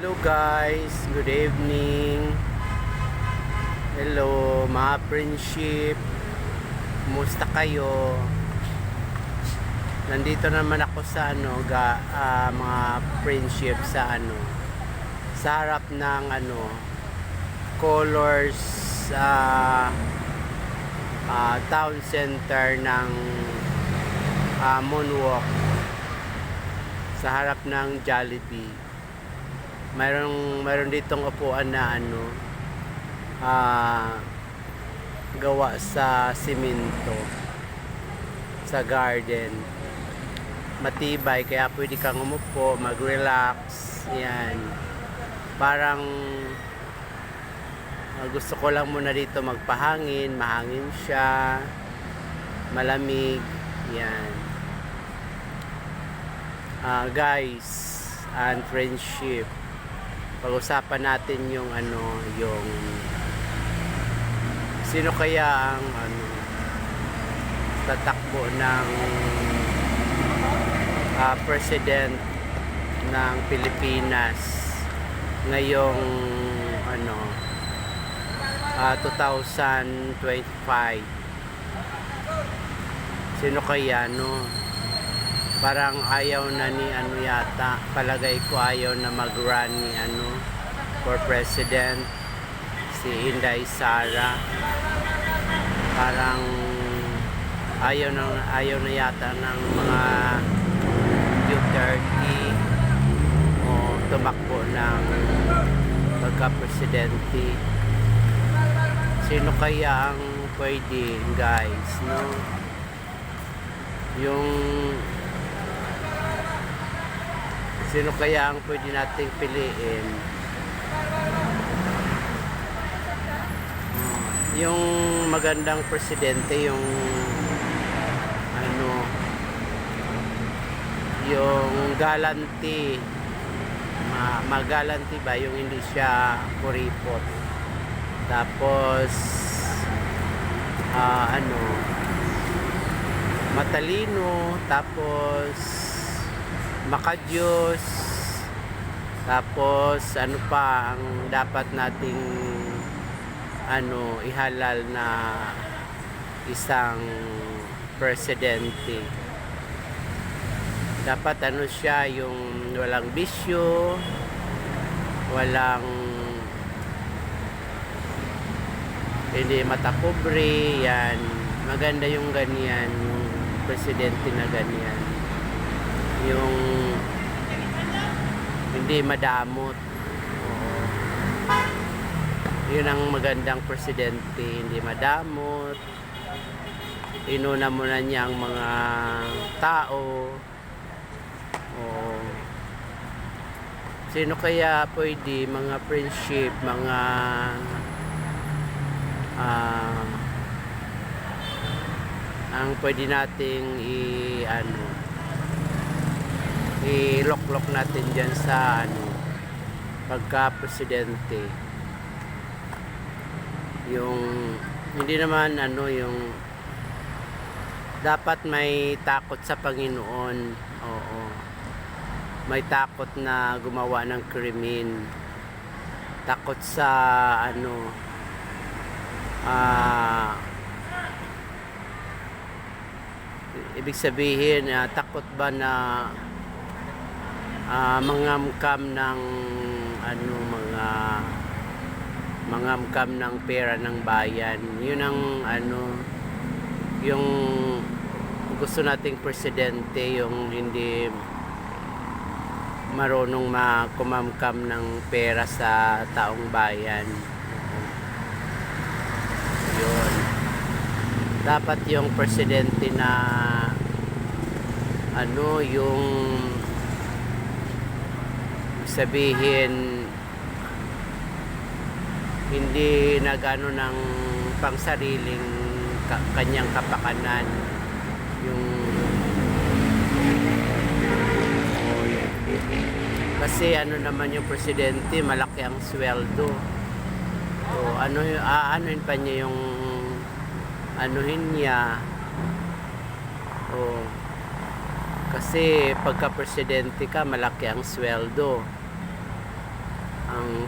Hello guys, good evening. Hello mga friendship. Kumusta kayo? Nandito naman ako sa ano, ga, ah, mga friendship sa ano, sa harap ng ano, colors sa town center ng ah, Moonwalk sa harap ng Jollibee mayroong mayroon ditong upuan na ano ah gawa sa simento sa garden. Matibay kaya pwede kang umupo mag-relax yan. Parang ah, gusto ko lang muna dito magpahangin mahangin siya malamig yan. Ah, guys and friendship pag-usapan natin yung ano yung sino kaya ang ano tatakbo ng ah, president ng Pilipinas ngayong ano ah, 2025 sino kaya no parang ayaw na ni ano yata. Palagay ko ayaw na mag-run ni ano for president si Inday Sara. Parang ayaw na ayaw na yata ng mga Duterte o tumakbo ng pagka-presidente. Sino kaya ang pwede guys no? Yung sino kaya ang pwede nating piliin? Hmm, yung magandang presidente yung ano yung galanti ma magalanti ba yung hindi siya kuripot? Tapos ah, ano matalino tapos makadiyos tapos ano pa ang dapat nating ano ihalal na isang presidente? Dapat ano siya yung walang bisyo walang hindi mata pobre yan. Maganda yung ganyan yung presidente na ganyan yung hindi madamot Oo. yun ang magandang presidente hindi madamot inuna muna niya ang mga tao Oo. sino kaya pwede mga friendship mga ah ang pwede nating i ano i-lock-lock natin dyan sa ano pagka presidente yung hindi naman ano yung dapat may takot sa Panginoon. Oo. May takot na gumawa ng krimen. Takot sa ano ah ibig sabihin ah, takot ba na ah, mangamkam ng ano mga mangamkam ng pera ng bayan. Yun ang ano yung gusto nating presidente yung hindi marunong makumamkam ng pera sa taong bayan. Yun. Dapat yung presidente na ano yung sabihin hindi nagano ng pangsariling ka- kanyang kapakanan. Yung yun. kasi ano naman yung presidente malaki ang sweldo. So ano aanuhin pa niya yung anuhin niya. Oh kasi pagka presidente ka malaki ang sweldo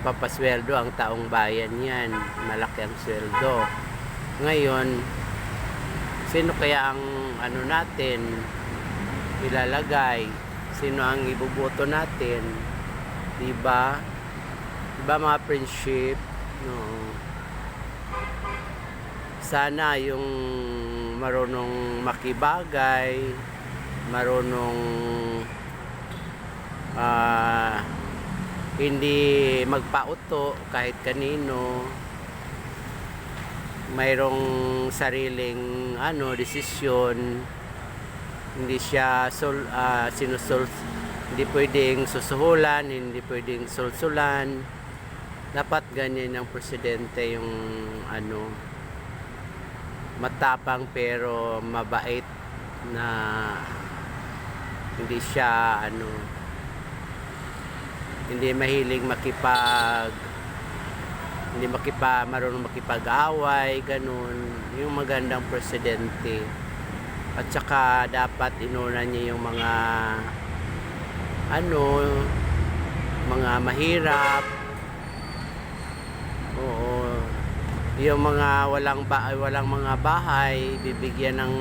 papasweldo ang taong bayan yan. Malaki ang sweldo. Ngayon, sino kaya ang ano natin ilalagay? Sino ang ibuboto natin? Diba? Diba mga friendship? No. Sana yung marunong makibagay, marunong ah hindi magpauto kahit kanino. Mayroong sariling ano desisyon. Hindi siya sol ah, sinusol hindi pwedeng susuhulan hindi pwedeng sulsulan. Dapat ganyan ang presidente yung ano matapang pero mabait na hindi siya ano hindi mahilig makipag hindi makipa marunong makipag-away ganun. Yung magandang presidente. At saka dapat inuna niya yung mga ano mga mahirap. Oo. Yung mga walang ba walang mga bahay bibigyan ng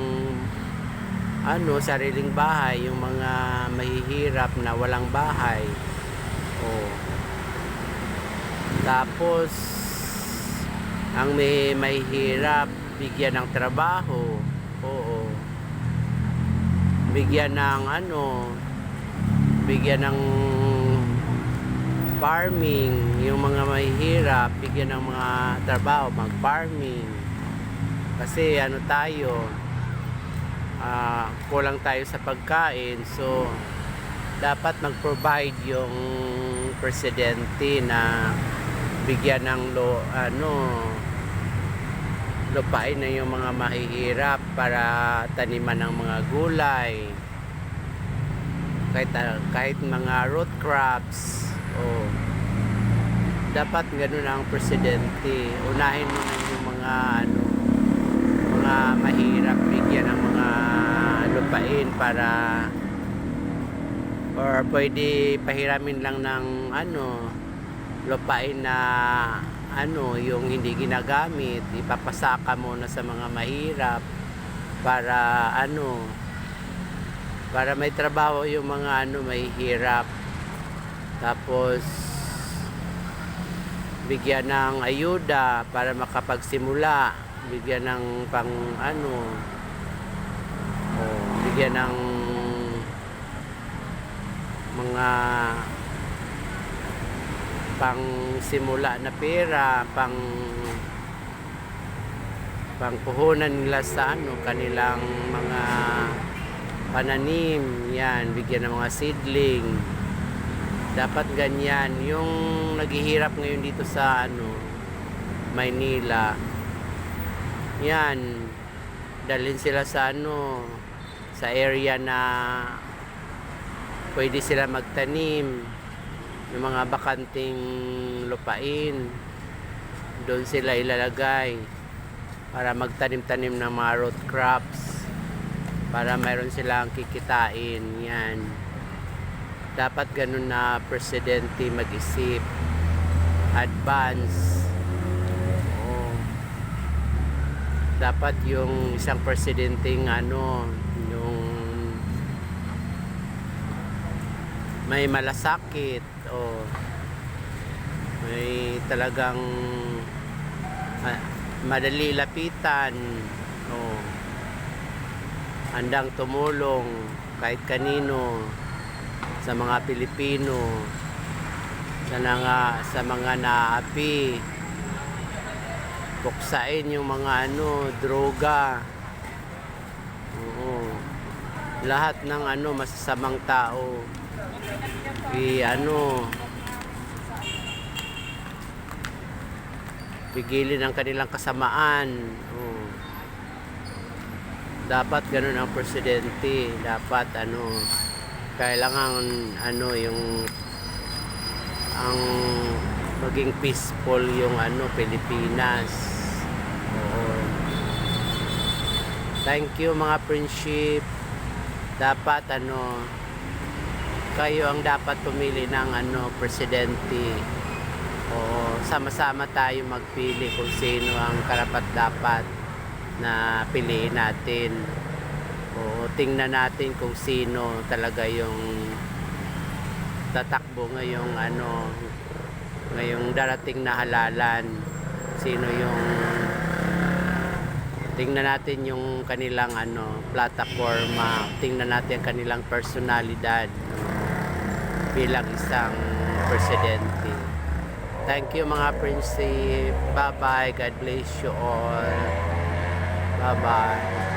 ano sariling bahay. Yung mga mahihirap na walang bahay oh tapos ang may mahihirap bigyan ng trabaho. Oo. Bigyan ng ano bigyan ng farming yung mga mahihirap bigyan ng mga trabaho mag farming kasi ano tayo ah, kulang tayo sa pagkain so dapat mag-provide yung presidente na bigyan ng lo ano lupain na yung mga mahihirap para taniman ng mga gulay. Kahit ah, kahit mga root crops. Oh. Dapat ganun ang presidente. Unahin mo na yung mga ano mga mahirap bigyan ng mga lupain para or pwede pahiramin lang ng ano lupain na ano yung hindi ginagamit. Ipapasaka muna sa mga mahirap para ano para may trabaho yung mga ano mahihirap. Tapos bigyan ng ayuda para makapagsimula. Bigyan ng pang ano oh, bigyan ng mga pang simula na pera pang pang puhunan nila sa ano kanilang mga pananim yan bigyan ng mga seedling. Dapat ganyan. Yung naghihirap ngayon dito sa ano Maynila yan dalhin sila sa ano sa area na pwede sila magtanim yung mga bakanting lupain. Doon sila ilalagay para magtanim-tanim ng mga root crops para mayroon silang kikitain yan. Dapat ganun na presidente mag-isip advance. Oo. dapat yung isang presidenteng ano yung may malasakit o may talagang ah, madali lapitan o handang tumulong kahit kanino sa mga Pilipino sa nga sa mga naapi buksain yung mga ano droga. Oo. Lahat ng ano masasamang tao i ano? Pigilin ang kanilang kasamaan. Oo. dapat ganun ang presidente. Dapat ano kailangan ano yung ang maging peaceful yung ano Pilipinas. Oo. Thank you mga friendship. Dapat ano kayo ang dapat pumili ng ano presidente Oo, sama-sama tayo magpili kung sino ang karapat dapat na piliin natin. O tingnan natin kung sino talaga yung tatakbo ngayong ano ngayong darating na halalan. Sino yung tingnan natin yung kanilang ano plataforma. Tingnan natin ang kanilang personalidad bilang isang presidente. Thank you mga prinsip bye bye God bless you all. Bye bye